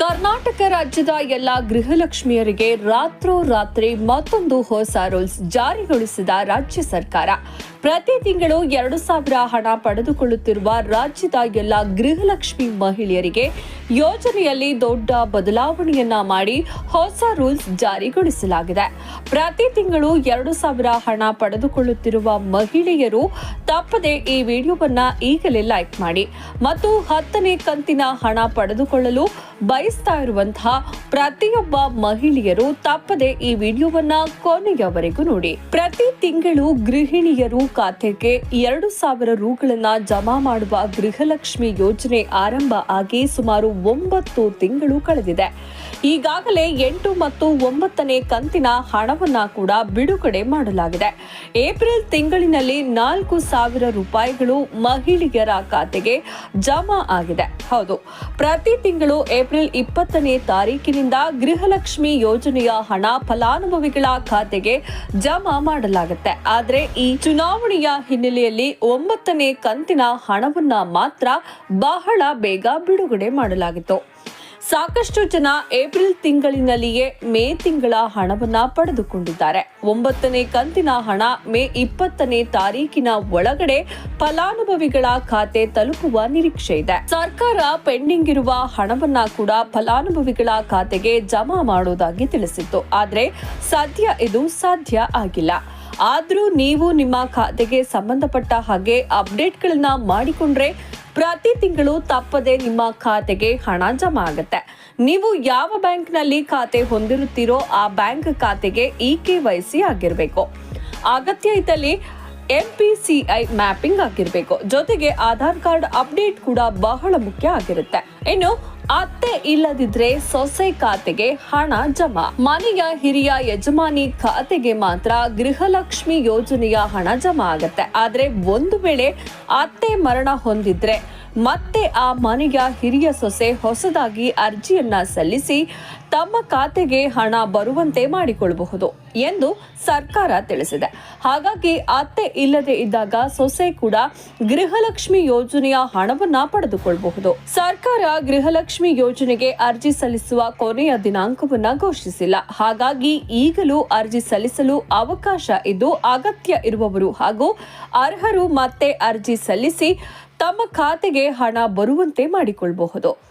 ಕರ್ನಾಟಕ ರಾಜ್ಯದ ಎಲ್ಲ ಗೃಹಲಕ್ಷ್ಮಿಯರಿಗೆ ರಾತ್ರೋರಾತ್ರಿ ಮತ್ತೊಂದು ಹೊಸ ರೂಲ್ಸ್ ಜಾರಿಗೊಳಿಸಿದ ರಾಜ್ಯ ಸರ್ಕಾರ. ಪ್ರತಿ ತಿಂಗಳು ಎರಡು ಸಾವಿರ ಹಣ ಪಡೆದುಕೊಳ್ಳುತ್ತಿರುವ ರಾಜ್ಯದ ಎಲ್ಲ ಗೃಹಲಕ್ಷ್ಮಿ ಮಹಿಳೆಯರಿಗೆ ಯೋಜನೆಯಲ್ಲಿ ದೊಡ್ಡ ಬದಲಾವಣೆಯನ್ನ ಮಾಡಿ ಹೊಸ ರೂಲ್ಸ್ ಜಾರಿಗೊಳಿಸಲಾಗಿದೆ. ಪ್ರತಿ ತಿಂಗಳು ಎರಡು ಸಾವಿರ ಹಣ ಪಡೆದುಕೊಳ್ಳುತ್ತಿರುವ ಮಹಿಳೆಯರು ತಪ್ಪದೆ ಈ ವಿಡಿಯೋವನ್ನ ಈಗಲೇ ಲೈಕ್ ಮಾಡಿ ಮತ್ತು ಹತ್ತನೇ ಕಂತಿನ ಹಣ ಪಡೆದುಕೊಳ್ಳಲು ಬಯಸ್ತಾ ಇರುವಂತಹ ಪ್ರತಿಯೊಬ್ಬ ಮಹಿಳೆಯರು ತಪ್ಪದೆ ಈ ವಿಡಿಯೋವನ್ನ ಕೊನೆಯವರೆಗೂ ನೋಡಿ. ಪ್ರತಿ ತಿಂಗಳು ಗೃಹಿಣಿಯರು ಖಾತೆಗೆ ಎರಡು ಸಾವಿರ ರುಗಳನ್ನ ಜಮಾ ಮಾಡುವ ಗೃಹಲಕ್ಷ್ಮಿ ಯೋಜನೆ ಆರಂಭ ಆಗಿ ಸುಮಾರು ಒಂಬತ್ತು ತಿಂಗಳು ಕಳೆದಿದೆ. ಈಗಾಗಲೇ ಎಂಟು ಮತ್ತು ಒಂಬತ್ತನೇ ಕಂತಿನ ಹಣವನ್ನ ಕೂಡ ಬಿಡುಗಡೆ ಮಾಡಲಾಗಿದೆ. ಏಪ್ರಿಲ್ ತಿಂಗಳಿನಲ್ಲಿ ನಾಲ್ಕು ಸಾವಿರ ರೂಪಾಯಿಗಳು ಮಹಿಳೆಯರ ಖಾತೆಗೆ ಜಮಾ ಆಗಿದೆ. ಹೌದು, ಪ್ರತಿ ತಿಂಗಳು ಏಪ್ರಿಲ್ ಇಪ್ಪತ್ತನೇ ತಾರೀಕಿನಿಂದ ಗೃಹಲಕ್ಷ್ಮಿ ಯೋಜನೆಯ ಹಣ ಫಲಾನುಭವಿಗಳ ಖಾತೆಗೆ ಜಮಾ ಮಾಡಲಾಗುತ್ತೆ. ಆದರೆ ಈ ಚುನಾವಣೆಯ ಹಿನ್ನೆಲೆಯಲ್ಲಿ ಒಂಬತ್ತನೇ ಕಂತಿನ ಹಣವನ್ನ ಮಾತ್ರ ಬಹಳ ಬೇಗ ಬಿಡುಗಡೆ ಮಾಡಲಾಗಿತ್ತು. ಸಾಕಷ್ಟು ಜನ ಏಪ್ರಿಲ್ ತಿಂಗಳಿನಲ್ಲಿಯೇ ಮೇ ತಿಂಗಳ ಹಣವನ್ನ ಪಡೆದುಕೊಂಡಿದ್ದಾರೆ. ಒಂಬತ್ತನೇ ಕಂತಿನ ಹಣ ಮೇ ಇಪ್ಪತ್ತನೇ ತಾರೀಕಿನ ಒಳಗಡೆ ಫಲಾನುಭವಿಗಳ ಖಾತೆ ತಲುಪುವ ನಿರೀಕ್ಷೆ ಇದೆ. ಸರ್ಕಾರ ಪೆಂಡಿಂಗ್ ಇರುವ ಹಣವನ್ನ ಕೂಡ ಫಲಾನುಭವಿಗಳ ಖಾತೆಗೆ ಜಮಾ ಮಾಡುವುದಾಗಿ ತಿಳಿಸಿತ್ತು. ಆದರೆ ಸದ್ಯ ಇದು ಸಾಧ್ಯ ಆಗಿಲ್ಲ. ಆದ್ರೂ ನೀವು ನಿಮ್ಮ ಖಾತೆಗೆ ಸಂಬಂಧಪಟ್ಟ ಹಾಗೆ ಅಪ್ಡೇಟ್ಗಳನ್ನ ಮಾಡಿಕೊಂಡ್ರೆ ಪ್ರತಿ ತಿಂಗಳು ತಪ್ಪದೆ ನಿಮ್ಮ ಖಾತೆಗೆ ಹಣ ಜಮಾ ಆಗುತ್ತೆ. ನೀವು ಯಾವ ಬ್ಯಾಂಕ್ನಲ್ಲಿ ಖಾತೆ ಹೊಂದಿರುತ್ತೀರೋ ಆ ಬ್ಯಾಂಕ್ ಖಾತೆಗೆ ಇ ಕೆ ವೈ ಸಿ ಆಗಿರಬೇಕು. ಅಗತ್ಯ ಇದ್ದಲ್ಲಿ ಎಂಪಿಸಿಐ ಮ್ಯಾಪಿಂಗ್ ಆಗಿರಬೇಕು. ಜೊತೆಗೆ ಆಧಾರ್ ಕಾರ್ಡ್ ಅಪ್ಡೇಟ್ ಕೂಡ ಬಹಳ ಮುಖ್ಯ ಆಗಿರುತ್ತೆ. ಇನ್ನು ಅತ್ತೆ ಇಲ್ಲದಿದ್ರೆ ಸೊಸೆ ಖಾತೆಗೆ ಹಣ ಜಮಾ. ಮನೆಯ ಹಿರಿಯ ಯಜಮಾನಿ ಖಾತೆಗೆ ಮಾತ್ರ ಗೃಹಲಕ್ಷ್ಮಿ ಯೋಜನೆಯ ಹಣ ಜಮಾ ಆಗತ್ತೆ. ಆದ್ರೆ ಒಂದು ವೇಳೆ ಅತ್ತೆ ಮರಣ ಹೊಂದಿದ್ರೆ ಮತ್ತೆ ಆ ಮನೆಯ ಹಿರಿಯ ಸೊಸೆ ಹೊಸದಾಗಿ ಅರ್ಜಿಯನ್ನ ಸಲ್ಲಿಸಿ ತಮ್ಮ ಖಾತೆಗೆ ಹಣ ಬರುವಂತೆ ಮಾಡಿಕೊಳ್ಳಬಹುದು ಎಂದು ಸರ್ಕಾರ ತಿಳಿಸಿದೆ. ಹಾಗಾಗಿ ಅತ್ತೆ ಇಲ್ಲದೆ ಇದ್ದಾಗ ಸೊಸೆ ಕೂಡ ಗೃಹಲಕ್ಷ್ಮಿ ಯೋಜನೆಯ ಹಣವನ್ನ ಪಡೆದುಕೊಳ್ಳಬಹುದು ಸರ್ಕಾರ ಗೃಹಲಕ್ಷ್ಮಿ ಯೋಜನೆಗೆ ಅರ್ಜಿ ಸಲ್ಲಿಸುವ ಕೊನೆಯ ದಿನಾಂಕವನ್ನು ಘೋಷಿಸಿಲ್ಲ. ಹಾಗಾಗಿ ಈಗಲೂ ಅರ್ಜಿ ಸಲ್ಲಿಸಲು ಅವಕಾಶ ಇದ್ದು ಅಗತ್ಯ ಇರುವವರು ಹಾಗೂ ಅರ್ಹರು ಮತ್ತೆ ಅರ್ಜಿ ಸಲ್ಲಿಸಿ ತಮ್ಮ ಖಾತೆಗೆ ಹಣ ಬರುವಂತೆ ಮಾಡಿಕೊಳ್ಳಬಹುದು